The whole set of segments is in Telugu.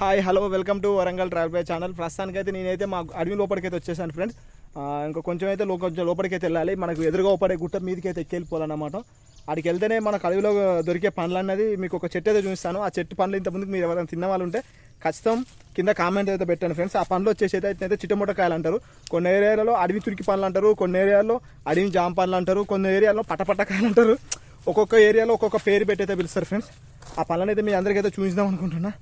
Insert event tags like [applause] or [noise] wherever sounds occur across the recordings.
Hi hello welcome to Warangal travel by channel ప్రస్తుతానికైతే నేనైతే మా అడవి లోపలికైతే వచ్చేసాను ఫ్రెండ్స్ ఇంకా కొంచెం అయితే కొంచెం లోపలికైతే వెళ్ళాలి. మనకు ఎదురుగా పడే గుట్ట మీదకైతే ఎక్కెళ్ళిపోవాలన్నమాట. అక్కడికి వెళ్తేనే మనకు అడవిలో దొరికే పండ్లు అన్నది మీకు ఒక చెట్టు అయితే చూపిస్తాను. ఆ చెట్టు పండ్లు ఇంతకుముందు మీరు ఎవరైనా తిన్న వాళ్ళు ఉంటే ఖచ్చితం కింద కామెంట్ అయితే పెట్టండి ఫ్రెండ్స్ ఆ పండ్లు వచ్చేసి అయితే అయితే చిట్టముట్టకాయలు అంటారు కొన్ని ఏరియాలలో అడవి తురికి పండ్లు అంటారు కొన్ని ఏరియాలో అడవి జామ పండ్లు అంటారు కొన్ని ఏరియాలో పటపట్టకాయలు అంటారు ఒక్కొక్క ఏరియాలో ఒక్కొక్క పేరు పెట్టి అయితే పిలుస్తారు ఫ్రెండ్స్ ఆ పనులను అయితే మీ అందరికైతే చూపిద్దాం అనుకుంటున్నా.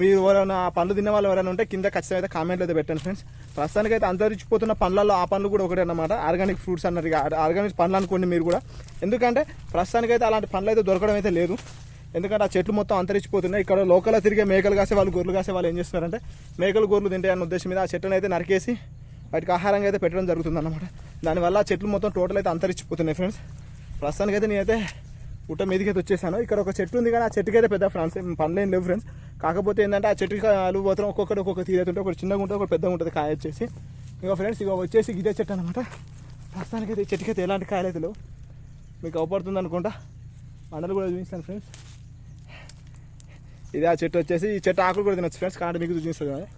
మీరు ఎవరైనా ఆ పండ్లు తిన్న వాళ్ళు ఎవరైనా ఉంటే కింద ఖచ్చితంగా అయితే కామెంట్లు అయితే పెట్టండి ఫ్రెండ్స్ ప్రస్తుతానికి అయితే అంతరించిపోతున్న పండ్లలో ఆ పండ్లు కూడా ఒకటే అన్నమాట. ఆర్గానిక్ ఫ్రూట్స్ అన్నారు ఆర్గానిక్ పండ్లు అనుకోండి మీరు కూడా. ఎందుకంటే ప్రస్తుతానికి అయితే అలాంటి పండ్లు అయితే దొరకడం అయితే లేదు. ఎందుకంటే ఆ చెట్లు మొత్తం అంతరించిపోతున్నాయి ఇక్కడ లోకల్లో తిరిగే మేకలు కాసే వాళ్ళు గొర్రెలు కాసే వాళ్ళు ఏం చేస్తున్నారంటే మేకలు గొర్రెలు తింటాయి అన్న ఉద్దేశం మీద ఆ చెట్లను అయితే నరికేసి వాటికి ఆహారంగా అయితే పెట్టడం జరుగుతుంది అనమాట దానివల్ల ఆ చెట్లు మొత్తం టోటల్ అయితే అంతరించిపోతున్నాయి ఫ్రెండ్స్ ప్రస్తుతానికి అయితే నేనైతే పుట్ట మీదకి అయితే వచ్చేసాను. ఇక్కడ ఒక చెట్టు ఉంది కానీ ఆ చెట్టుకి అయితే పెద్ద ఫ్రెండ్స్ పండ్లు లేవు ఫ్రెండ్స్. కాకపోతే ఏంటంటే ఆ చెట్టుకి కాయలు పోతాం ఒక్కొక్కటి ఒక్కొక్క తీరైతుంటే ఒకటి చిన్నగా ఉంటుంది ఒకటి పెద్దగా ఉంటుంది కాయ వచ్చేసి. ఇంకా ఫ్రెండ్స్ ఇక వచ్చేసి గిదే చెట్టు అనమాట ప్రస్తుతానికి అయితే చెట్టుకి అయితే ఎలాంటి కాయలు అయితే లేవు. మీకు అవపడుతుంది అనుకుంటా. మండలు కూడా చూపిస్తాను ఫ్రెండ్స్. ఇది ఆ చెట్టు వచ్చేసి ఈ చెట్టు ఆకులు కూడా తినొచ్చు ఫ్రెండ్స్. కాబట్టి మీకు చూపిస్తుంది మేము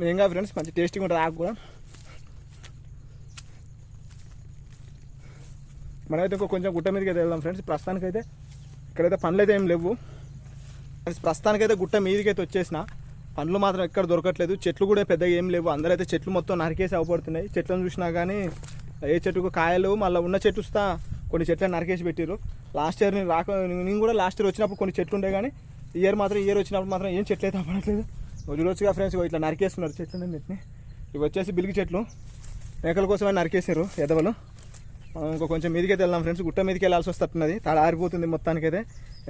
మెయిన్గా ఫ్రెండ్స్ మంచి టేస్టీగా ఉంటుంది ఆకు కూడా. మనమైతే ఇంకో కొంచెం గుట్ట మీదకి అయితే వెళ్దాం ఫ్రెండ్స్ ప్రస్తుతానికైతే ఇక్కడైతే పండ్లు అయితే ఏం లేవు. ఫ్రెండ్స్ ప్రస్తుతానికైతే గుట్ట మీదకి అయితే వచ్చేసిన. పండ్లు మాత్రం ఎక్కడ దొరకట్లేదు. చెట్లు కూడా పెద్దగా ఏం లేవు. అందరైతే చెట్లు మొత్తం నరికేసి అవపడుతున్నాయి. చెట్లను చూసినా కానీ ఏ చెట్టుకు కాయలు మళ్ళీ ఉన్న చెట్టు చూస్తా కొన్ని చెట్లను నరికేసి పెట్టారు లాస్ట్ ఇయర్ నేను రాక నేను కూడా లాస్ట్ ఇయర్ వచ్చినప్పుడు కొన్ని చెట్లు ఉండే కానీ ఈ ఇయర్ మాత్రం ఇయర్ వచ్చినప్పుడు మాత్రం ఏం చెట్లు అయితే అవ్వట్లేదు రోజు రోజుగా ఫ్రెండ్స్ ఇట్లా నరికేస్తున్నారు చెట్లు అన్నింటిని ఇవి వచ్చేసి బిలిగి చెట్లు. మేకల కోసమే నరికేసారు ఎదవలు. మనం ఇంకా కొంచెం మీదకైతే వెళ్దాం ఫ్రెండ్స్. గుట్ట మీదకి వెళ్ళాల్సి వస్తున్నది. తాడ ఆరిపోతుంది మొత్తానికైతే.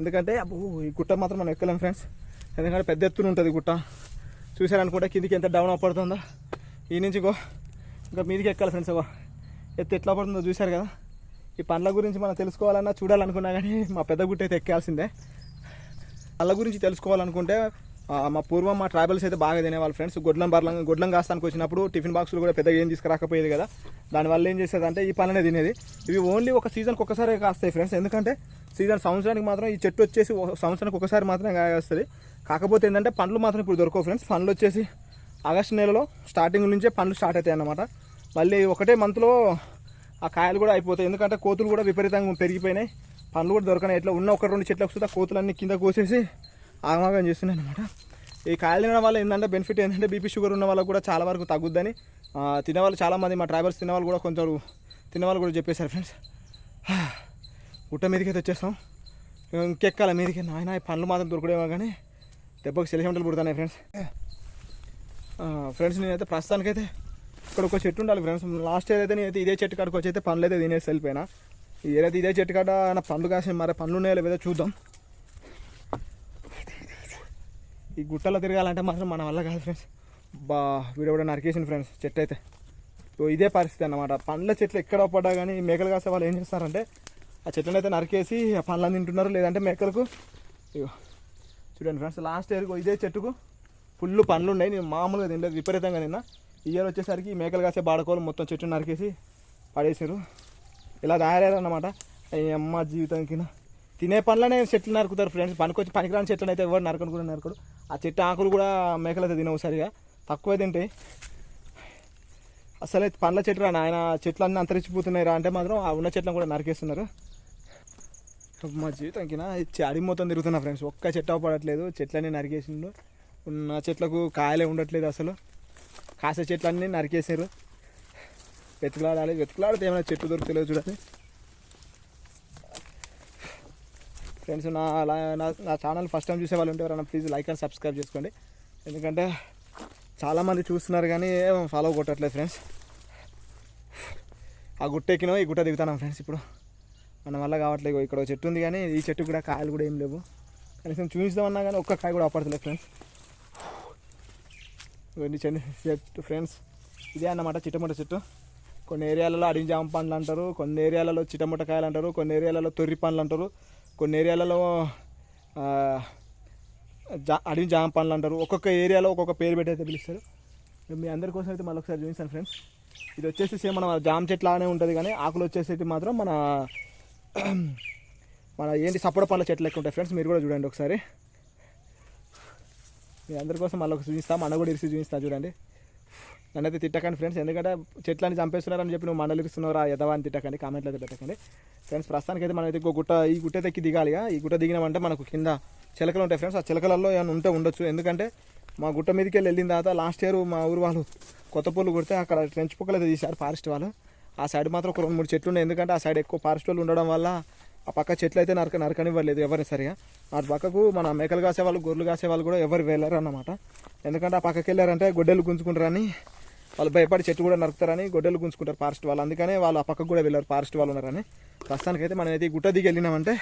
ఎందుకంటే అబ్బో ఈ గుట్ట మాత్రం మనం ఎక్కలేం ఫ్రెండ్స్. ఎందుకంటే పెద్ద ఎత్తున ఉంటుంది గుట్ట. చూసారనుకుంటే కిందికి ఎంత డౌన్ పడుతుందో ఈ నుంచి ఇంకో ఇంకా మీదకి ఎక్కాలి ఫ్రెండ్స్ ఇగో. ఎత్తు ఎట్లా పడుతుందో చూశారు కదా. ఈ పండ్ల గురించి మనం తెలుసుకోవాలన్నా చూడాలనుకున్నా కానీ మా పెద్ద గుట్ట అయితే ఎక్కాల్సిందే వాళ్ళ గురించి తెలుసుకోవాలనుకుంటే మా పూర్వం మా ట్రైబల్స్ అయితే బాగా తినేవాళ్ళు ఫ్రెండ్స్. గొడ్లం బర్లం గొడ్లం కాస్తానికి వచ్చినప్పుడు టిఫిన్ బాక్సులు కూడా పెద్దగా ఏం తీసుకురాకపోయేది కదా. దానివల్ల ఏం చేసేదంటే ఈ పనులనే తినేది. ఇవి ఓన్లీ ఒక సీజన్కి ఒకసారి కాస్తాయి ఫ్రెండ్స్. ఎందుకంటే సీజన్ సంవత్సరానికి మాత్రం ఈ చెట్టు వచ్చేసి ఒక సంవత్సరానికి ఒకసారి మాత్రమే కాస్తుంది. కాకపోతే ఏంటంటే పండ్లు మాత్రం ఇప్పుడు దొరకవు ఫ్రెండ్స్. పండ్లు వచ్చేసి ఆగస్టు నెలలో స్టార్టింగ్ నుంచే పండ్లు స్టార్ట్ అవుతాయి అన్నమాట. మళ్ళీ ఒకటే మంత్లో ఆ కాయలు కూడా అయిపోతాయి. ఎందుకంటే కోతులు కూడా విపరీతంగా పెరిగిపోయినాయి. పండ్లు కూడా దొరకనాయి ఎట్లా ఉన్న ఒక రెండు చెట్లకు వస్తే కోతులన్నీ కింద కోసేసి ఆగమాగం చేస్తున్నాయి అనమాట ఈ కాయలు తినడం వల్ల ఏంటంటే బెనిఫిట్ ఏంటంటే బీపీ షుగర్ ఉన్న వాళ్ళకు కూడా చాలా వరకు తగ్గుద్దని తినేవాళ్ళు చాలామంది మా ట్రైబల్స్ తినేవాళ్ళు కూడా కొంచెం తినేవాళ్ళు కూడా చెప్పేశారు ఫ్రెండ్స్ గుట్ట [sighs] మీదకి అయితే వచ్చేస్తాం ఇంకెక్కాల మీదకి. నాయన ఈ పండ్లు మాత్రం దొరకడేమో కానీ దెబ్బకి సెలిసెంటలు పుడతాయి ఫ్రెండ్స్ ఫ్రెండ్స్ నేనైతే ప్రస్తుతానికైతే ఇక్కడ ఒక చెట్టు ఉండాలి ఫ్రెండ్స్ లాస్ట్ ఇయర్ అయితే నేనైతే ఇదే చెట్టు కాడికి వచ్చి అయితే పండ్లు అయితే తినేసి వెళ్ళిపోయినా. ఏదైతే ఇయర్ అయితే ఇదే చెట్టు కాడ నా పండ్లు కాసిన మరి పండ్లు ఉన్నాయో లేదో చూద్దాం. ఈ గుట్టలో తిరగాలంటే మాత్రం మన వల్ల కాదు ఫ్రెండ్స్ బా వీడు కూడా నరికేసింది ఫ్రెండ్స్ చెట్టు అయితే. సో ఇదే పరిస్థితి అన్నమాట. పండ్ల చెట్లు ఎక్కడ పడ్డా కానీ మేకలు కాసే వాళ్ళు ఏం చేస్తారంటే ఆ చెట్లను అయితే నరికేసి ఆ పండ్లను తింటున్నారు. లేదంటే మేకలకు ఇగో చూడండి ఫ్రెండ్స్ లాస్ట్ ఇయర్ ఇదే చెట్టుకు ఫుల్ పండ్లు ఉన్నాయి. నేను మామూలుగా తినలేదు విపరీతంగా తిన్నా. ఇయర్ వచ్చేసరికి మేకలు కాసే బాడకోలు మొత్తం చెట్టు నరికేసి పడేసారు ఇలా తయారయ్యారు అన్నమాట అమ్మ జీవితానికి తినే పనులనే చెట్లు నరుకుతారు ఫ్రెండ్స్ పనికొచ్చి పనికిరాని చెట్లను అయితే ఎవరు నరకను నరకడు. ఆ చెట్టు ఆకులు కూడా మేకలు అయితే తినవు సరిగా. తక్కువే తింటాయి అసలే పండ్ల చెట్లు రా నాయన చెట్లు అన్నీ అంతరించిపోతున్నాయి రా అంటే మాత్రం ఆ ఉన్న చెట్లను కూడా నరికేస్తున్నారు. మా జీవితంకి అడి మొత్తం తిరుగుతున్నా ఫ్రెండ్స్. ఒక్క చెట్టు అవపడట్లేదు చెట్లన్నీ నరికేసిండు. ఉన్న చెట్లకు కాయలే ఉండట్లేదు అసలు. కాసే చెట్లన్నీ నరికేసారు వెతుకులాడాలి వెతుకులాడితే ఏమైనా చెట్టు దొరుకుతలేదు చూడండి. ఫ్రెండ్స్ నా నా ఛానల్ ఫస్ట్ టైం చూసే వాళ్ళు ఉంటే ఎవరైనా ప్లీజ్ లైక్ అండ్ సబ్స్క్రైబ్ చేసుకోండి. ఎందుకంటే చాలామంది చూస్తున్నారు కానీ ఫాలో కొట్టట్లేదు ఫ్రెండ్స్ ఆ గుట్ట ఎక్కినో ఈ గుట్ట దిగుతాను ఫ్రెండ్స్ ఇప్పుడు? మన వల్ల కావట్లేదు ఇక్కడ ఒక చెట్టు ఉంది కానీ ఈ చెట్టు కూడా కాయలు కూడా ఏం లేవు. కనీసం చూపిస్తామన్నా కానీ ఒక్క కాయ కూడా అప్పడతలేదు ఫ్రెండ్స్ ఇవన్నీ చెన్ని చెట్టు ఫ్రెండ్స్ ఇదే అన్నమాట చిట్టమొట్ట చెట్టు. కొన్ని ఏరియాలలో అడిగి జామ పండ్లు అంటారు కొన్ని ఏరియాలలో చిట్టమొట్ట కాయలు అంటారు కొన్ని ఏరియాలలో తొర్రి పండ్లు అంటారు. కొన్ని ఏరియాలలో జా అడవి జామ పండ్లు అంటారు. ఒక్కొక్క ఏరియాలో ఒక్కొక్క పేరు పెట్టి అయితే పిలుస్తారు. మీ అందరి కోసం అయితే మళ్ళీ ఒకసారి చూపిస్తాను ఫ్రెండ్స్. ఇది వచ్చేసి సేమ్ మన జామ చెట్టు లాగానే ఉంటుంది కానీ ఆకులు వచ్చేసి మాత్రం మన [clears throat] మన ఏంటి సపోట పండ్ల చెట్లు ఎక్కువ ఉంటాయి ఫ్రెండ్స్. మీరు కూడా చూడండి ఒకసారి. మీ అందరి కోసం మళ్ళీ ఒకసారి చూపిస్తాం. మన కూడా ఇరిసి చూపిస్తాను చూడండి. నన్ను అయితే తిట్టకండి ఫ్రెండ్స్. ఎందుకంటే చెట్లని చంపేస్తున్నారని చెప్పి నువ్వు మండలిస్తున్నారా ఎదవా అని తిట్టకండి కామెంట్లు అయితే పెట్టకండి. ఫ్రెండ్స్ ప్రస్తుతానికి అయితే మనం అయితే ఇంకో గుట్ట ఈ గుట్ట ఎక్కి దిగాలి ఈ గుట్ట దిగినామంటే మనకు కింద చిలకలు ఉంటాయి ఫ్రెండ్స్. ఆ చిలకలలో ఏమైనా ఉంటే ఉండొచ్చు. ఎందుకంటే మా గుట్ట మీదకి వెళ్ళి వెళ్ళిన తర్వాత లాస్ట్ ఇయర్ మా ఊరు వాళ్ళు కొత్త పూలు కొడితే అక్కడ ట్రెంచ్ పుక్కలు అయితే తీశారు ఫారెస్ట్ వాళ్ళు. ఆ సైడ్ మాత్రం ఒక రెండు మూడు చెట్లు ఉన్నాయి. ఎందుకంటే ఆ సైడ్ ఎక్కువ ఫారెస్ట్ వాళ్ళు ఉండడం వల్ల ఆ పక్క చెట్లు అయితే నరక నరకనివ్వలేదు ఎవరిని సరిగా. ఆ పక్కకు మన మేకలు కాసే వాళ్ళు గొర్రెలు కాసే వాళ్ళు కూడా ఎవరు వెళ్ళరు అన్నమాట. ఎందుకంటే ఆ పక్కకి వెళ్ళారంటే గొడ్డలు గుంజుకుంటారని వాళ్ళు భయపడి చెట్టు కూడా నరుకుతారని గొడ్డలు గుంజుకుంటారు ఫారెస్ట్ వాళ్ళు. అందుకనే వాళ్ళు ఆ పక్కకు కూడా వెళ్ళారు ఫారెస్ట్ వాళ్ళు ఉన్నారని. ప్రస్తుతానికైతే మనం అయితే గుట్ట దిగి వెళ్ళినామంటే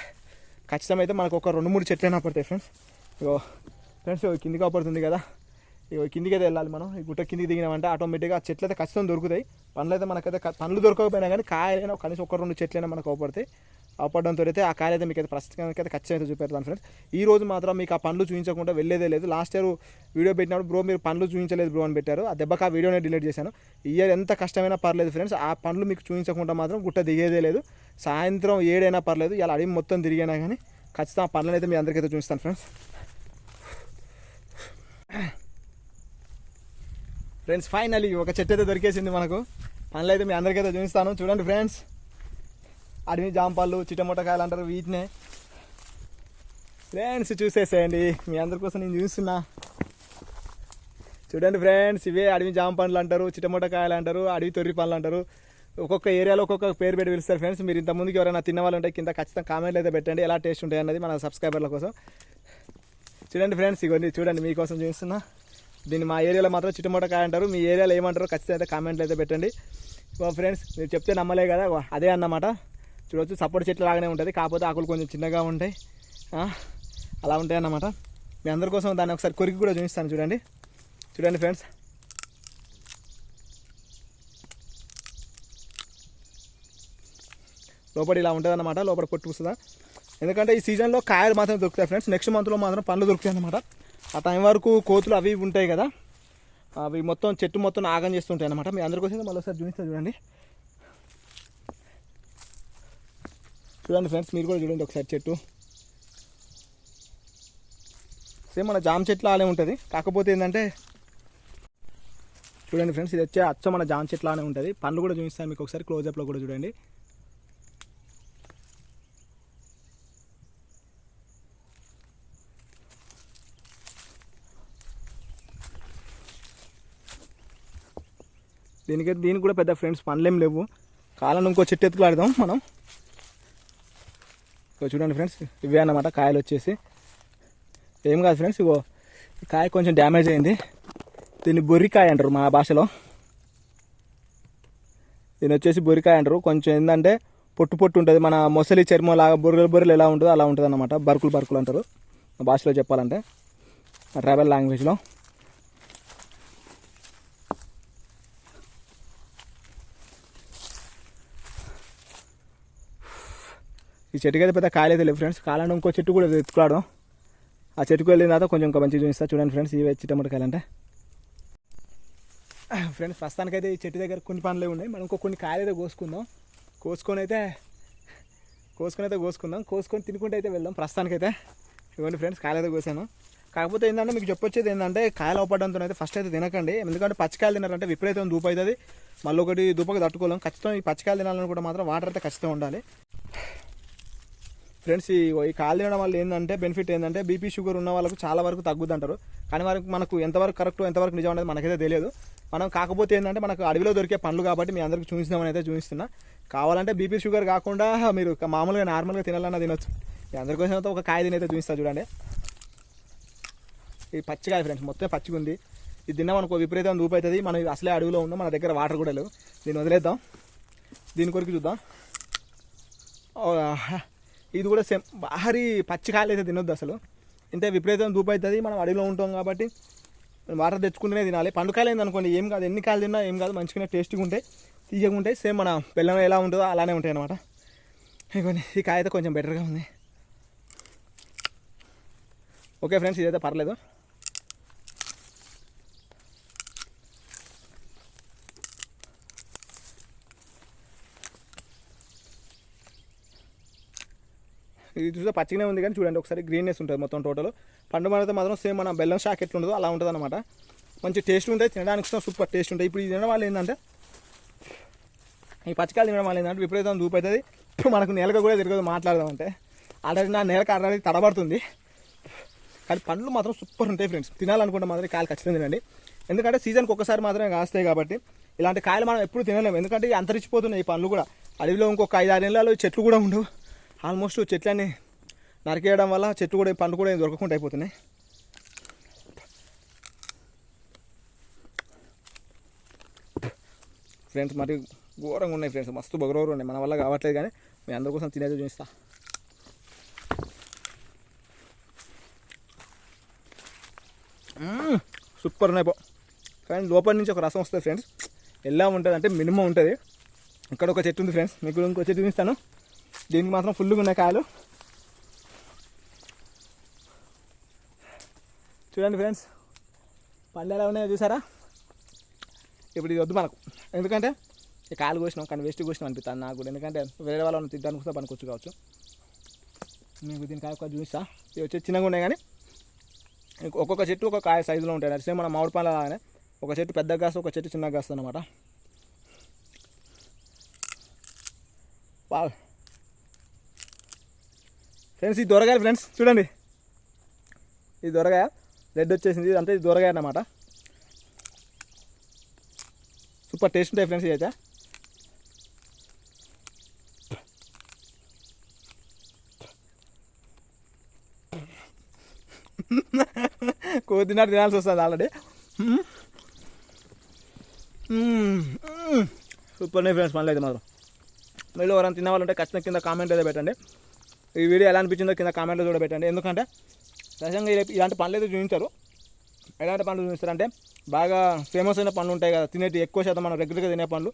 ఖచ్చితంగా అయితే మనకు ఒక రెండు మూడు చెట్లు అయినా పడతాయి ఫ్రెండ్స్ ఇగో ఫ్రెండ్స్ కిందికి అవపడుతుంది కదా. ఇగో కిందికి అయితే వెళ్ళాలి మనం. ఈ గుట్ట కిందికి దిగినామంటే ఆటోమేటిక్గా ఆ చెట్లు అయితే ఖచ్చితంగా దొరుకుతాయి. పండ్లు అయితే మనకైతే పండ్లు దొరకకపోయినా కానీ కాయలైనా కనీసం ఒక రెండు చెట్లైనా మనకు అవపడతాయి. అవపడడంతో అయితే ఆ కాయలు అయితే మీకు అయితే ప్రస్తుతానికి అయితే ఖచ్చితంగా అయితే చూపెడతాను ఫ్రెండ్స్ ఈ రోజు మాత్రం మీకు ఆ పనులు చూపించకుండా వెళ్ళేదే లేదు. లాస్ట్ ఇయర్ వీడియో పెట్టినప్పుడు బ్రో మీరు పండ్లు చూపించలేదు బ్రో అని పెట్టారు. ఆ దెబ్బకి ఆ వీడియోనే డిలీట్ చేశాను. ఇయర్ ఎంత కష్టమైనా పర్లేదు ఫ్రెండ్స్ ఆ పనులు మీకు చూపించకుండా మాత్రం గుట్ట దిగేదే లేదు. సాయంత్రం ఏడైనా పర్లేదు. ఇలా అడిగి మొత్తం తిరిగినా కానీ ఖచ్చితంగా ఆ పండ్లను అయితే మీ అందరికైతే చూపిస్తాను ఫ్రెండ్స్ ఫ్రెండ్స్ ఫైనలీ ఒక చెట్టు అయితే దొరికేసింది మనకు. పనులు అయితే మీ అందరికైతే చూపిస్తాను. చూడండి ఫ్రెండ్స్ అడవి జాంపాలు చిట్టమొట్టకాయలు అంటారు వీటినే. ఫ్రెండ్స్ చూసేసేయండి. మీ అందరి కోసం నేను చూస్తున్నా. చూడండి ఫ్రెండ్స్ ఇవే అడవి జామ పండ్లు అంటారు చిట్టమొట్టకాయలు అంటారు అడవి తొర్రి పండ్లు అంటారు. ఒక్కొక్క ఏరియాలో ఒక్కొక్క పేరు పెట్టి పిలుస్తారు ఫ్రెండ్స్ మీరు ఇంత ఎవరైనా తిన్న వాళ్ళు ఉంటే కింద ఖచ్చితంగా కామెంట్లు అయితే పెట్టండి. ఎలా టేస్ట్ ఉంటాయి అన్నది మన సబ్స్క్రైబర్ల కోసం. చూడండి ఫ్రెండ్స్ ఇవన్నీ చూడండి మీకోసం చూస్తున్నా. దీన్ని మా ఏరియాలో మాత్రం చిట్టమొట్టకాయ అంటారు. మీ ఏరియాలో ఏమంటారో ఖచ్చితంగా అయితే కామెంట్లు అయితే పెట్టండి. ఓ ఫ్రెండ్స్ మీరు చెప్తే నమ్మలే కదా. అదే అన్నమాట. చూడవచ్చు సపోర్ట్ చెట్లు లాగానే ఉంటుంది కాకపోతే ఆకులు కొంచెం చిన్నగా ఉంటాయి. అలా ఉంటాయి అన్నమాట. మీ అందరి కోసం దాన్ని ఒకసారి కొరికి కూడా చూపిస్తాను చూడండి. చూడండి ఫ్రెండ్స్. లోపల ఇలా ఉంటుంది అన్నమాట లోపల పొట్టు వస్తుందా? ఎందుకంటే ఈ సీజన్లో కాయలు మాత్రం దొరుకుతాయి ఫ్రెండ్స్. నెక్స్ట్ మంత్లో మాత్రం పండ్లు దొరుకుతాయి అన్నమాట. ఆ టైం వరకు కోతులు అవి ఇవి ఉంటాయి కదా. అవి మొత్తం చెట్టు మొత్తం ఆగం చేస్తుంటాయి అన్నమాట. మీ అందరికోసం మళ్ళీ ఒకసారి చూపిస్తాను చూడండి. చూడండి ఫ్రెండ్స్ మీరు కూడా చూడండి ఒకసారి చెట్టు. సేమ్ మన జామ చెట్లు అలానే ఉంటుంది. కాకపోతే ఏంటంటే చూడండి ఫ్రెండ్స్ ఇది వచ్చే అచ్చ మన జామ చెట్లు అలానే ఉంటుంది. పండ్లు కూడా చూపిస్తాను మీకు ఒకసారి క్లోజప్లో కూడా చూడండి. దీనికి దీనికి కూడా పెద్ద ఫ్రెండ్స్ పనులేం లేవు. కాలం ఇంకో చెట్టు ఎత్తుకులాడదాం మనం. చూడండి ఫ్రెండ్స్ ఇవే అన్నమాట కాయలు వచ్చేసి. ఏం కాదు ఫ్రెండ్స్ ఇగో కాయ కొంచెం డ్యామేజ్ అయింది. దీన్ని బొర్రికాయ అంటారు మా భాషలో. దీని వచ్చేసి బొరికాయ అంటారు. కొంచెం ఏంటంటే పొట్టు పొట్టు ఉంటుంది. మన మొసలి చర్మం లాగా బొర్రెలు బొర్రెలు ఎలా ఉంటుందో అలా ఉంటుంది అన్నమాట బరుకులు బరుకులు అంటారు. మా భాషలో చెప్పాలంటే. ట్రైబల్ లాంగ్వేజ్లో. ఈ చెట్టుకి అయితే పెద్ద కాయలు అయితే లేవు ఫ్రెండ్స్ కాలంటే ఇంకో చెట్టు కూడా ఎత్తుకురావడం ఆ చెట్టుకు వెళ్ళిన తర్వాత కొంచెం ఇంకా మంచిగా చూపిస్తా. చూడండి ఫ్రెండ్స్ ఇవి చిట్టమటకాయలు అంటే. ఫ్రెండ్స్ ప్రస్తుతానికైతే ఈ చెట్టు దగ్గర కొన్ని పనులు ఉన్నాయి. మనం ఇంకో కొన్ని కాయలు అయితే కోసుకుందాం. కోసుకొని అయితే కోసుకొని అయితే కోసుకుందాం. కోసుకొని తినుకుంటే అయితే వెళ్దాం ప్రస్తుతానికైతే. ఇవ్వండి ఫ్రెండ్స్ కాయలు అయితే కోసాను. కాకపోతే ఏంటంటే మీకు చెప్పొచ్చేది ఏంటంటే కాయలు అవ్వడంతో అయితే ఫస్ట్ అయితే తినకండి. ఎందుకంటే పచ్చికాయలు తినారంటే విపరీతం దూపు అవుతుంది. మళ్ళీ ఒకటి దూపకి తట్టుకోలేం. ఖచ్చితంగా ఈ పచ్చికాయలు తినాలని కూడా మాత్రం వాటర్ అయితే ఖచ్చితంగా ఉండాలి. ఫ్రెండ్స్ ఈ కాలు తినడం వల్ల ఏంటంటే బెనిఫిట్ ఏంటంటే బీపీ షుగర్ ఉన్న వాళ్ళకు చాలా వరకు తగ్గుద్ది అంటారు కానీ మనకు మనకు ఎంతవరకు కరెక్ట్ ఎంతవరకు నిజం అనేది మనకైతే తెలియదు. మనం కాకపోతే ఏంటంటే మనకు అడవిలో దొరికే పండ్లు కాబట్టి మీ అందరికి చూపిస్తామని అయితే చూపిస్తున్నా. కావాలంటే బీపీ షుగర్ కాకుండా మీరు మామూలుగా నార్మల్గా తినాలన్నా తినొచ్చు. మీ అందరి కోసం ఒక కాయ తినైతే చూపిస్తా చూడండి. ఈ పచ్చికాయ ఫ్రెండ్స్ మొత్తం పచ్చిగా ఉంది ఇది తిన్నాం మనకు విపరీతం దూపు అవుతుంది మనం అసలే అడవిలో ఉన్నాం మన దగ్గర వాటర్ కూడా లేవు. దీన్ని వదిలేద్దాం. దీని కొరకు చూద్దాం. ఇది కూడా సేమ్. భారీ పచ్చికాయలు అయితే తినొద్దు అసలు. ఇంత విపరీతం దూపు అవుతుంది మనం అడవిలో ఉంటాం కాబట్టి మనం వాటర్ తెచ్చుకుంటేనే తినాలి. పండుకాయలు అనుకోండి ఏం కాదు. ఎన్ని కాయలు తిన్నా ఏం కాదు. మంచిగానే టేస్ట్గా ఉంటాయి తీయగా ఉంటాయి. సేమ్ మన బెల్లం ఎలా ఉంటుందో అలానే ఉంటాయి అనమాట ఇదిగోండి ఈ కాయ అయితే కొంచెం బెటర్గా ఉంది. ఓకే ఫ్రెండ్స్ ఇదైతే పర్లేదు. ఇది చూస్తే పచ్చిగానే ఉంది కానీ చూడండి ఒకసారి గ్రీన్నెస్ ఉంటుంది మొత్తం టోటల్ పండు పండితే మాత్రం సేమ్ మన బెల్లం షాక్ ఎట్లా ఉంటుందో అలా ఉంటుంది అనమాట మంచి టేస్ట్ ఉంటాయి తినడానికి సూపర్ టేస్ట్ ఉంటాయి. ఇప్పుడు ఇది తినడం వల్ల ఏంటంటే ఈ పచ్చికాయలు తినడం వల్ల ఏంటంటే విపరీతం దూపు అవుతుంది. ఇప్పుడు మనకు నేలక కూడా తిరగదు మాట్లాడదామంటే ఆల్రెడీ నా నేలకు ఆల్రెడీ తడబడుతుంది. కానీ పండ్లు మాత్రం సూపర్ ఉంటాయి ఫ్రెండ్స్ తినాలనుకుంటే మాత్రం కాయలు ఖచ్చితంగా తినండి. ఎందుకంటే సీజన్కి ఒకసారి మాత్రమే కాస్తాయి కాబట్టి ఇలాంటి కాయలు మనం ఎప్పుడు తినలేము. ఎందుకంటే ఇవి అంతరించిపోతున్నాయి ఈ పండ్లు కూడా. అడవిలో ఇంకొక ఐదు ఆరు నెలలు చెట్లు కూడా ఉండవు. ఆల్మోస్ట్ చెట్లన్నీ నరికేయడం వల్ల చెట్లు కూడా పండ్లు కూడా దొరకకుండా అయిపోతున్నాయి. ఫ్రెండ్స్ మరి ఘోరంగా ఉన్నాయి ఫ్రెండ్స్. మస్తు బగరోరు ఉన్నాయి. మన వల్ల కావట్లేదు కానీ మీ అందరి కోసం తినేది చూపిస్తా. సూపర్ ఉన్నాయి పో. కానీ లోపల నుంచి ఒక రసం వస్తుంది ఫ్రెండ్స్. ఎలా ఉంటుంది అంటే మినిమం ఉంటుంది. ఇక్కడ ఒక చెట్టు ఉంది ఫ్రెండ్స్. మీకు ఇంకో చెట్టు చూపిస్తాను. దీనికి మాత్రం ఫుల్గా ఉన్నాయి కాయలు. చూడండి ఫ్రెండ్స్ పండ్లు ఎలా ఉన్నాయో చూసారా? ఇప్పుడు ఇది వద్దు మనకు. ఎందుకంటే ఈ కాయలు కోసినాం కానీ వేస్ట్ కోసినాం అనిపిస్తుంది నాకు కూడా. ఎందుకంటే వేరే వాళ్ళని తిద్దడానికి కూడా పనికొచ్చు కావచ్చు. మీకు దీని కాయ ఒక చూపిస్తా. ఇవి వచ్చి చిన్నగా ఉన్నాయి కానీ ఒక్కొక్క చెట్టు ఒక కాయ సైజులో ఉంటాయి. అది సేమ్ మన మామిడి పండ్ల లాగానే ఒక చెట్టు పెద్దగా కాస్త ఒక చెట్టు చిన్నగా కాస్తుంది అనమాట బాగా ఫ్రెండ్స్ ఈ దొరగాయ ఫ్రెండ్స్ చూడండి. ఇది దొరగాయ రెడ్ వచ్చేసింది. ఇదంతా ఇది దొరగాయ అన్నమాట. సూపర్ టేస్ట్ ఉంటాయి ఫ్రెండ్స్ ఇదైతే కోతినాడు తినాల్సి వస్తుంది ఆల్రెడీ. సూపర్ నే ఫ్రెండ్స్ మళ్ళీ అయితే మాత్రం. మీరు ఎవరైనా తిన్న వాళ్ళు ఉంటే ఖచ్చితంగా కింద కామెంట్ అయితే పెట్టండి. ఈ వీడియో ఎలా అనిపించిందో కింద కామెంట్లో కూడా పెట్టండి ఎందుకంటే సహజంగా ఇలాంటి పనులు అయితే చూపించారు. ఎలాంటి పండ్లు చూపిస్తారంటే బాగా ఫేమస్ అయిన పండ్లు ఉంటాయి కదా తినేటి ఎక్కువ శాతం మనం రెగ్యులర్గా తినే పండ్లు.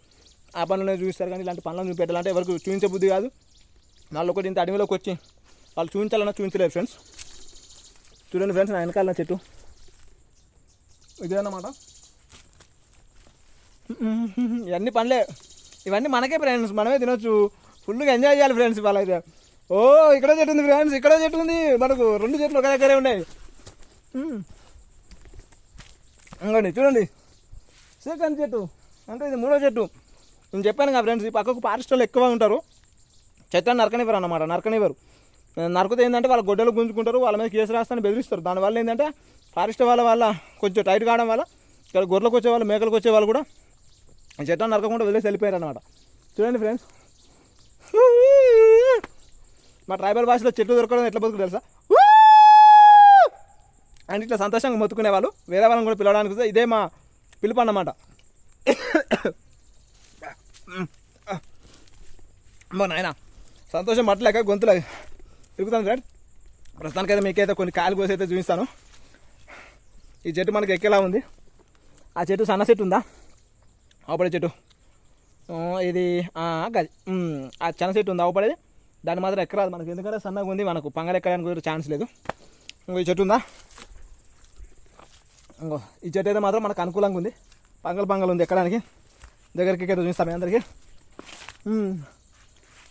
ఆ పండ్లనే చూపిస్తారు కానీ ఇలాంటి పండ్లను చూపెట్టాలంటే ఎవరికి చూపించే బుద్ధి కాదు. వాళ్ళు ఒకటి ఇంత అడవిలోకి వచ్చి వాళ్ళు చూపించాలన్నా చూపించలేదు ఫ్రెండ్స్ చూడండి ఫ్రెండ్స్ నా వెనకాల చెట్టు. ఇదేనమాట. ఇవన్నీ పనులే ఇవన్నీ మనకే ఫ్రెండ్స్ మనమే తినొచ్చు. ఫుల్గా ఎంజాయ్ చేయాలి ఫ్రెండ్స్ వాళ్ళైతే. ఓ ఇక్కడ చెట్టు ఉంది ఫ్రెండ్స్ ఇక్కడ చెట్టు ఉంది. మనకు రెండు చెట్లు ఒక దగ్గరే ఉన్నాయి. ఇంకోండి చూడండి. సెకండ్ చెట్టు. అంటే ఇది మూడో చెట్టు. నేను చెప్పాను కదా ఫ్రెండ్స్ ఈ పక్కకు ఫారెస్ట్ వాళ్ళు ఎక్కువ ఉంటారు. చెట్లను నరకనివ్వరు అన్నమాట నరకనివ్వరు. నరకుతే ఏంటంటే వాళ్ళ గొడ్డలు గుంజుకుంటారు వాళ్ళ మీద కేసు రాస్తాను బెదిరిస్తారు. దానివల్ల ఏంటంటే ఫారెస్ట్ వాళ్ళ వల్ల కొంచెం టైట్ కావడం వల్ల ఇక్కడ గొర్రెలకు వచ్చే వాళ్ళు మేకలకు వచ్చే వాళ్ళు కూడా చెట్లను నరకకుండా వదిలేసి వెళ్ళిపోయారు అనమాట చూడండి ఫ్రెండ్స్ మా ట్రైబల్ భాషలో చెట్లు దొరకడం ఎట్లా బతుకు తెలుసా? అండ్ ఇట్లా సంతోషంగా మొత్తుకునే వాళ్ళు వేరే వాళ్ళని కూడా పిలవడానికి వస్తే ఇదే మా పిలుపు అన్నమాట అమ్మో నాయన సంతోషం పట్టలేక గొంతులో తిరుగుతాను సార్. ప్రస్తుతానికైతే మీకైతే కొన్ని కాయలు కోసి అయితే చూపిస్తాను. ఈ చెట్టు మనకి ఎక్కేలా ఉంది? ఆ చెట్టు సన్న చెట్టు ఉందా? ఆవుపడే చెట్టు. ఇది ఆ, గది ఉమ్, ఆ చిన్న చెట్టు ఉంది? ఆవుపడేది? దాన్ని మాత్రం ఎక్కరాదు మనకు. ఎందుకంటే సన్నగా ఉంది మనకు. పంగలు ఎక్కడానికి కూడా ఛాన్స్ లేదు. ఇంకో ఈ చెట్టు ఉందా? ఇంకో ఈ చెట్టు అయితే మాత్రం మనకు అనుకూలంగా ఉంది. పంగలు పంగలు ఉంది ఎక్కడానికి. దగ్గరికి అయితే చూపిస్తాం మీ అందరికీ.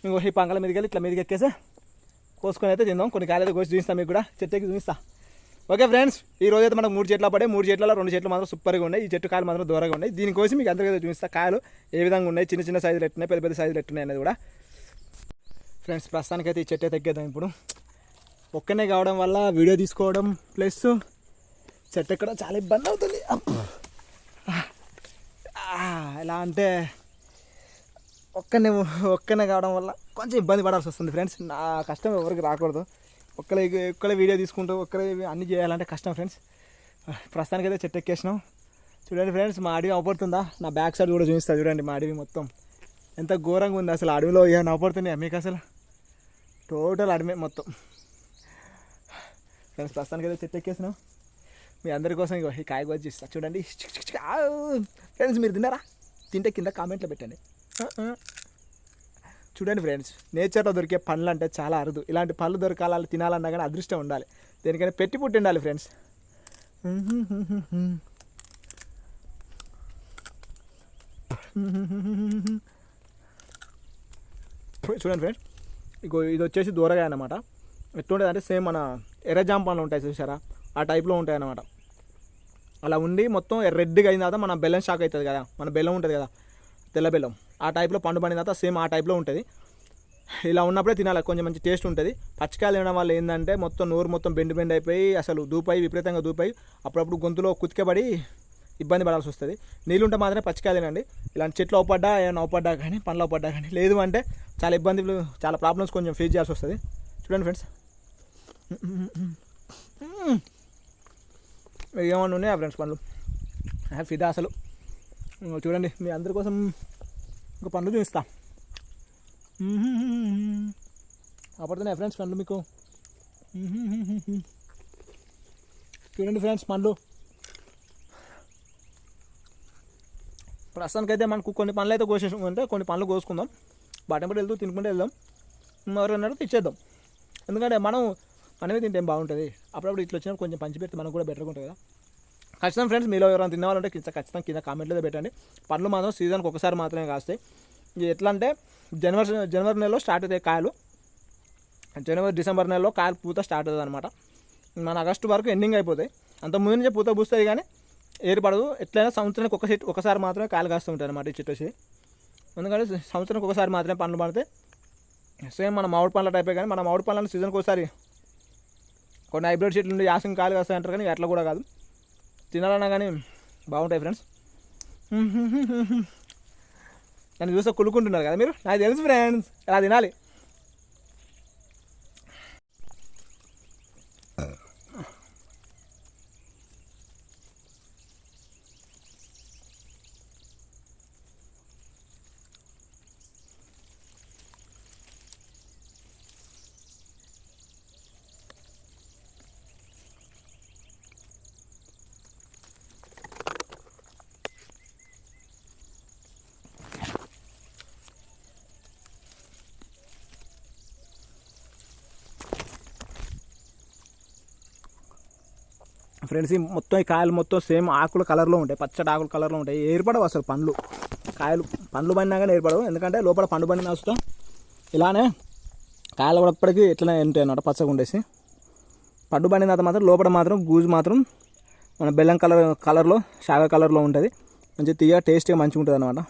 ఇంకో ఈ పంగల మీదకి వెళ్ళి ఇట్లా మీదకి ఎక్కేసి కోసుకొని అయితే తిందాం. కొన్ని కాయలు అయితే కోసి చూపిస్తాం మీకు కూడా. చెట్టు ఎక్కి చూపిస్తా. ఓకే ఫ్రెండ్స్ ఈ రోజు అయితే మనకు మూడు చెట్లు పడే మూడు చెట్లలో రెండు చెట్లు మాత్రం సూపర్గా ఉన్నాయి. ఈ చెట్టు కాయలు మాత్రం దూరంగా ఉన్నాయి. దీనికోసం మీకు అందరికీ అయితే చూపిస్తా. కాయలు ఏ విధంగా ఉన్నాయి? చిన్న చిన్న సైజులు ఎట్టున్నాయి పెద్ద పెద్ద సైజులు ఎట్టున్నాయి అనేది కూడా ఫ్రెండ్స్ ప్రస్తుతానికైతే ఈ చెట్టే తగ్గేద్దాం ఇప్పుడు. ఒక్కనే కావడం వల్ల వీడియో తీసుకోవడం ప్లస్ చెట్టు ఎక్కడం చాలా ఇబ్బంది అవుతుంది. ఎలా అంటే ఒక్కనే ఒక్కనే కావడం వల్ల కొంచెం ఇబ్బంది పడాల్సి వస్తుంది ఫ్రెండ్స్. నా కష్టం ఎవరికి రాకూడదు. ఒక్కరే ఒక్కరే వీడియో తీసుకుంటూ ఒక్కరే అన్ని చేయాలంటే కష్టం ఫ్రెండ్స్. ప్రస్తుతానికైతే చెట్టు ఎక్కేసినాం. చూడండి ఫ్రెండ్స్ మా అడవి అవపడుతుందా? నా బ్యాక్ సైడ్ కూడా చూపిస్తా చూడండి మా అడవి మొత్తం. ఎంత ఘోరంగా ఉంది అసలు అడవిలో ఏమైనా అవపడుతున్నాయా మీకు అసలు? టోటల్ అడమే మొత్తం. ఫ్రెండ్స్ ప్రస్తుతానికి అయితే చెట్టు ఎక్కేసినాం. మీ అందరి కోసం ఇగో ఈ కాయ వచ్చి ఇస్తా. చూడండి. ఫ్రెండ్స్ మీరు తిన్నారా? తింటే కింద కామెంట్లో పెట్టండి. చూడండి ఫ్రెండ్స్ నేచర్లో దొరికే పండ్లు అంటే చాలా అరుదు. ఇలాంటి పళ్ళు దొరకాలి తినాలన్నా కానీ అదృష్టం ఉండాలి. దేనికైనా పెట్టి పుట్టి ఉండాలి ఫ్రెండ్స్. చూడండి ఫ్రెండ్స్. ఇగో ఇది వచ్చేసి దూరగాయ అనమాట ఎట్లుంటుంది అంటే సేమ్ మన ఎర్ర జాంపాన్లు పండ్లు ఉంటాయి చూసారా ఆ టైప్లో ఉంటాయి అనమాట అలా ఉండి మొత్తం రెడ్గా అయిన తర్వాత మన బెల్లం షాక్ అవుతుంది కదా మన బెల్లం ఉంటుంది కదా తెల్ల బెల్లం. ఆ టైప్లో పండు పడిన తర్వాత సేమ్ ఆ టైప్లో ఉంటుంది. ఇలా ఉన్నప్పుడే తినాలి కొంచెం మంచి టేస్ట్ ఉంటుంది. పచ్చికాయలు తినడం వల్ల ఏంటంటే మొత్తం నోరు మొత్తం బెండు బెండ్ అయిపోయి అసలు దూపాయి విపరీతంగా దూపాయి. అప్పుడప్పుడు గొంతులో కుతికబడి ఇబ్బంది పడాల్సి వస్తుంది. నీళ్ళు ఉంటే మాత్రమే పచ్చికాయలేనండి ఇలాంటి చెట్లు అవపడ్డా ఏమైనా అవపడ్డా కానీ పండ్లు అవపడ్డా కానీ లేదు అంటే చాలా ఇబ్బందులు చాలా ప్రాబ్లమ్స్ కొంచెం ఫేస్ చేయాల్సి వస్తుంది. చూడండి ఫ్రెండ్స్ ఏమన్నా ఉన్నాయా ఫ్రెండ్స్ పనులు ఫిదా అసలు. చూడండి మీ అందరి కోసం ఒక పనులు చూపిస్తా. అప్పటితోనే ఫ్రెండ్స్ పండ్లు మీకు? చూడండి ఫ్రెండ్స్ పండ్లు. ప్రస్తుతానికైతే మనకు కొన్ని పనులు అయితే కోసేసుకుంటే కొన్ని పనులు కోసుకుందాం. బాటంపడి వెళ్తూ తినుకుంటూ వెళ్దాం. ఎవరన్నారో తెచ్చేద్దాం. ఎందుకంటే మనం మనమే తింటే బాగుంటుంది. అప్పుడప్పుడు ఇట్లా వచ్చినప్పుడు కొంచెం పంచి పెడితే మనకు కూడా బెటర్గా ఉంటుంది కదా. ఖచ్చితంగా ఫ్రెండ్స్ మీలో ఎవరైనా తినేవాళ్ళంటే కింద ఖచ్చితంగా కింద కామెంట్లో పెట్టండి. పండ్లు మాత్రం సీజన్కి ఒకసారి మాత్రమే కాస్తాయి. ఇది ఎట్లా అంటే జనవరి జనవరి నెలలో స్టార్ట్ అవుతాయి కాయలు. జనవరి డిసెంబర్ నెలలో కాయలు పూత స్టార్ట్ అవుతుంది అనమాట మన ఆగస్టు వరకు ఎండింగ్ అయిపోతాయి. అంత ముందు నుంచే పూత పూస్తుంది కానీ ఏర్పడదు. ఎట్లయినా సంవత్సరానికి ఒక చెట్టు ఒకసారి మాత్రమే కాయలు కాస్తూ ఉంటాయి అనమాట ఈ చెట్టు వచ్చి ఎందుకంటే సంవత్సరానికి ఒకసారి మాత్రమే పండ్లు పడితే సేమ్ మన మామిడి పండ్ల టైపే కానీ మన మామిడి పండ్లను సీజన్కి ఒకసారి కొన్ని హైబ్రిడ్ చెట్లు ఉండి యాసం కాయలు కాస్తాయి అంటారు కానీ అట్లా కూడా కాదు. తినాలన్నా కానీ బాగుంటాయి ఫ్రెండ్స్. నన్ను చూస్తే కులుకుంటున్నారు కదా మీరు? నాకు తెలుసు ఫ్రెండ్స్. అలా తినాలి? ఫ్రెండ్స్ ఈ మొత్తం ఈ కాయలు మొత్తం సేమ్ ఆకుల కలర్లో ఉంటాయి పచ్చడి ఆకుల కలర్లో ఉంటాయి. ఏర్పడవు అసలు పండ్లు. కాయలు పండ్లు పడినా కానీ ఏర్పడవు. ఎందుకంటే లోపల పండు పండిన వస్తాం. ఇలానే కాయలు పడప్పటికీ ఎప్పటికీ ఇట్లనే ఉంటాయి అన్నమాట పచ్చగా ఉండేసి. పండు పండిన తర్వాత మాత్రం లోపల మాత్రం గూజు మాత్రం మన బెల్లం కలర్ కలర్లో షాగ కలర్లో ఉంటుంది. మంచి తీయ టేస్ట్గా మంచిగా ఉంటుంది అనమాట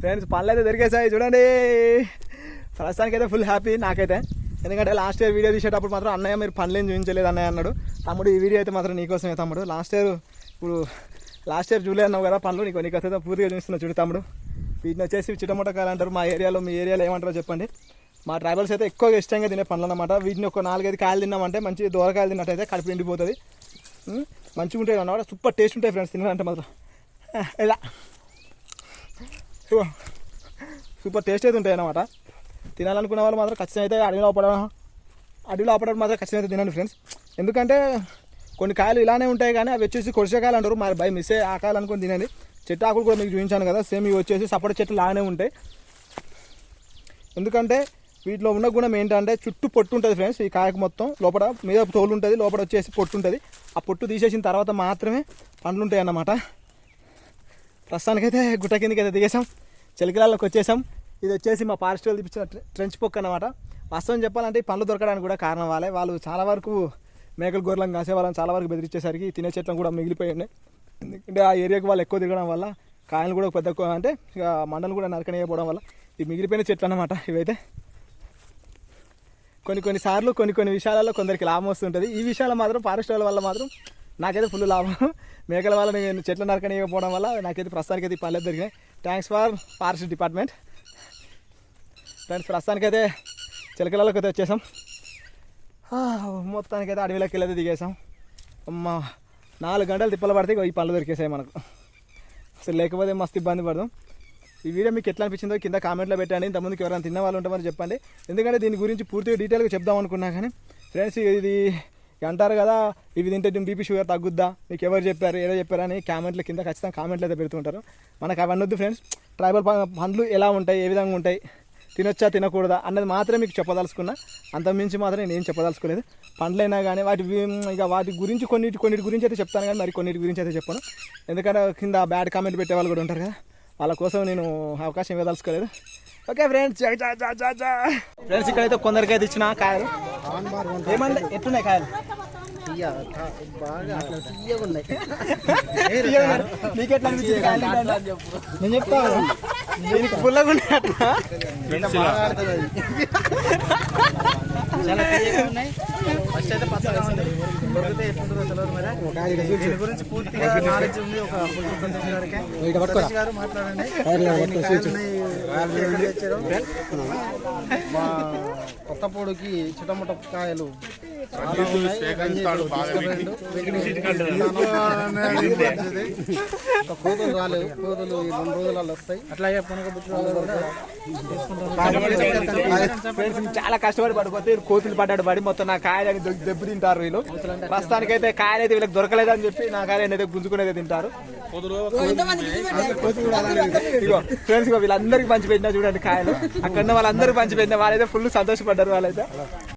ఫ్రెండ్స్ పనులు అయితే దొరికేసాయి. చూడండి. ప్రస్తుతానికి అయితే ఫుల్ హ్యాపీ నాకైతే. ఎందుకంటే లాస్ట్ ఇయర్ వీడియో తీసేటప్పుడు మాత్రం అన్నయ్య మీరు పనులేం చూపించలేదు అన్నయ్య అన్నాడు. తమ్ముడు ఈ వీడియో అయితే మాత్రం నీకోసమే తమ్ముడు. లాస్ట్ ఇయర్ ఇప్పుడు లాస్ట్ ఇయర్ జూలై అన్నావు కదా పనులు నీకు నీకు అయితే పూర్తిగా చూపిస్తున్నా చూడు తమ్ముడు. వీటిని వచ్చేసి చిటముటకాయలు అంటారు. మా ఏరియాలో మీ ఏరియాలో ఏమంటారో చెప్పండి. మా ట్రైబల్స్ అయితే ఎక్కువగా ఇష్టంగా తినే పనులు అనమాట వీటిని ఒక నాలుగైదు కాయలు తిన్నామంటే మంచి దూరకాయలు తిన్నట్టయితే కడుపు నిండిపోతుంది. మంచిగా ఉంటాయి అన్నమాట. సూపర్ టేస్ట్ ఉంటాయి ఫ్రెండ్స్ తినాలంటే మాత్రం. ఇలా. సూపర్ టేస్ట్ అయితే ఉంటాయి అన్నమాట. తినాలనుకున్న వాళ్ళు మాత్రం ఖచ్చితంగా అయితే అడవిలో పడడం అడవిలో ఆపడం మాత్రం ఖచ్చితంగా అయితే తినండి ఫ్రెండ్స్ ఎందుకంటే కొన్ని కాయలు ఇలానే ఉంటాయి కానీ అవి వచ్చేసి కొరిసేకాయలు అంటారు. మరి బై మిస్ ఆ కాయలు అనుకుని తినండి. చెట్టు ఆకులు కూడా మీకు చూపించాను కదా సేమ్ ఇవి వచ్చేసి సపోటా చెట్లు లాగానే ఉంటాయి. ఎందుకంటే వీటిలో ఉన్న గుణం ఏంటంటే చుట్టూ పొట్టు ఉంటుంది ఫ్రెండ్స్ ఈ కాయకు మొత్తం. లోపల మీద తోలు ఉంటుంది లోపల వచ్చేసి పొట్టు ఉంటుంది. ఆ పొట్టు తీసేసిన తర్వాత మాత్రమే పండ్లు ఉంటాయి అన్నమాట ప్రస్తుతానికైతే గుట్ట కిందకి అయితే దిగేసాం చలికిలాలకు వచ్చేసాం ఇది వచ్చేసి మా ఫారెస్ట్ వాళ్ళు తెప్పించిన ట్రెంచ్ పొక్ అనమాట వాస్తవం చెప్పాలంటే ఈ పండ్లు దొరకడానికి కూడా కారణం వాళ్ళే. వాళ్ళు చాలా వరకు మేకలు గొర్రెలను కాసే వాళ్ళని చాలా వరకు బెదిరించేసరికి తినే చెట్లను కూడా మిగిలిపోయి ఉన్నాయి. ఎందుకంటే ఆ ఏరియాకి వాళ్ళు ఎక్కువ తిరగడం వల్ల కాయలు కూడా పెద్ద ఎక్కువ- అంటే ఇక మండలు కూడా నరకనేయకపోవడం వల్ల ఇవి మిగిలిపోయిన చెట్లు అన్నమాట ఇవైతే. కొన్ని కొన్ని సార్లు కొన్ని కొన్ని విషయాలలో కొందరికి లాభం వస్తుంటుంది. ఈ విషయాలు మాత్రం ఫారెస్ట్ వాళ్ళ వల్ల మాత్రం నాకైతే ఫుల్ లాభం. మేకల వల్ల నేను చెట్లు నరకనేయకపోవడం వల్ల నాకైతే ప్రస్తుతానికి అయితే పనులు దొరికినాయి. Thanks for forest department friends ప్రస్తుతానికైతే చిలకలలోకి అయితే వచ్చేసాం. మొత్తానికైతే అడవిలోకి వెళ్ళేది దిగేసాం. అమ్మ నాలుగు గంటలు తిప్పలు పడితే ఈ పళ్ళు దొరికేసాయి మనకు. అసలు లేకపోతే మస్తు ఇబ్బంది పడదాం. ఈ వీడియో మీకు ఎట్లా అనిపించిందో కింద కామెంట్లో పెట్టండి. ఇంతకుముందుకు ఎవరైనా తిన్న వాళ్ళు ఉంటామని చెప్పండి. ఎందుకంటే దీని గురించి పూర్తిగా డీటెయిల్గా చెప్దాం అనుకున్నా కానీ ఫ్రెండ్స్ ఇది అంటారు కదా ఇవి తింటే బీపీ షుగర్ తగ్గుద్దా? మీకు ఎవరు చెప్పారు ఏదో చెప్పారు అని కామెంట్ల కింద ఖచ్చితంగా కామెంట్లు అయితే పెడుతుంటారు మనకు అవన్నీ వద్దు ఫ్రెండ్స్ ట్రైబల్ పండ్లు ఎలా ఉంటాయి ఏ విధంగా ఉంటాయి? తినొచ్చా తినకూడదా అన్నది మాత్రమే మీకు చెప్పదలుచుకున్నా. అంత మించి మాత్రం నేను ఏం చెప్పదలుచుకోలేదు. పండ్లైనా కానీ వాటి ఇక వాటి గురించి కొన్నిటి కొన్నిటి గురించి అయితే చెప్తాను కానీ మరి కొన్నిటి గురించి అయితే చెప్పను. ఎందుకంటే కింద బ్యాడ్ కామెంట్ పెట్టే వాళ్ళు కూడా ఉంటారు కదా వాళ్ళ కోసం నేను అవకాశం ఇవ్వదలుచుకోలేదు. ఓకే ఫ్రెండ్స్ ఫ్రెండ్స్ ఇక్కడైతే కొందరికైతే ఇచ్చిన కాయలు. ఏమన్నా ఎట్లున్నాయి కాయలు? నీకు ఎట్లా అనిపించింది? కాయలు తింటుంటే? నేను చెప్తాను దీనికి పుల్లగా ఉన్నాయి అట్లా? ఫస్ట్ అయితే పచ్చగా ఉంది. దొరికితే ఎట్లుంటుందో తెలియదు మరి. దీని గురించి పూర్తిగా నాలెడ్జ్ ఉంది. ఒక. సతీష్ గారు మాట్లాడండి. కొత్తపూడికి చిటముట కాయలు చాలా ఉన్నాయి. రంజిత్ తీసుకుపోయిండు. ఇంకా కోతులు రాలేవు కోతులు ఈ రెండు రోజులలో వస్తాయి. అట్లాగే పునక చాలా కష్టపడి పడిపోతే కోతులు పడ్డాడు పడి మొత్తం నా కాయలు అని దెబ్బ తింటారు వీళ్ళు. ప్రస్తుతానికి అయితే కాయలు అయితే వీళ్ళకి దొరకలేదని చెప్పి నా కాయలు అయితే గుంజుకునేది తింటారు. ఫ్రెండ్స్ వీళ్ళందరికీ పంచి పెట్టినా చూడండి కాయలు. అక్కడ వాళ్ళందరికీ పంచి పెట్టిన వాళ్ళైతే ఫుల్ సంతోషపడ్డారు వాళ్ళైతే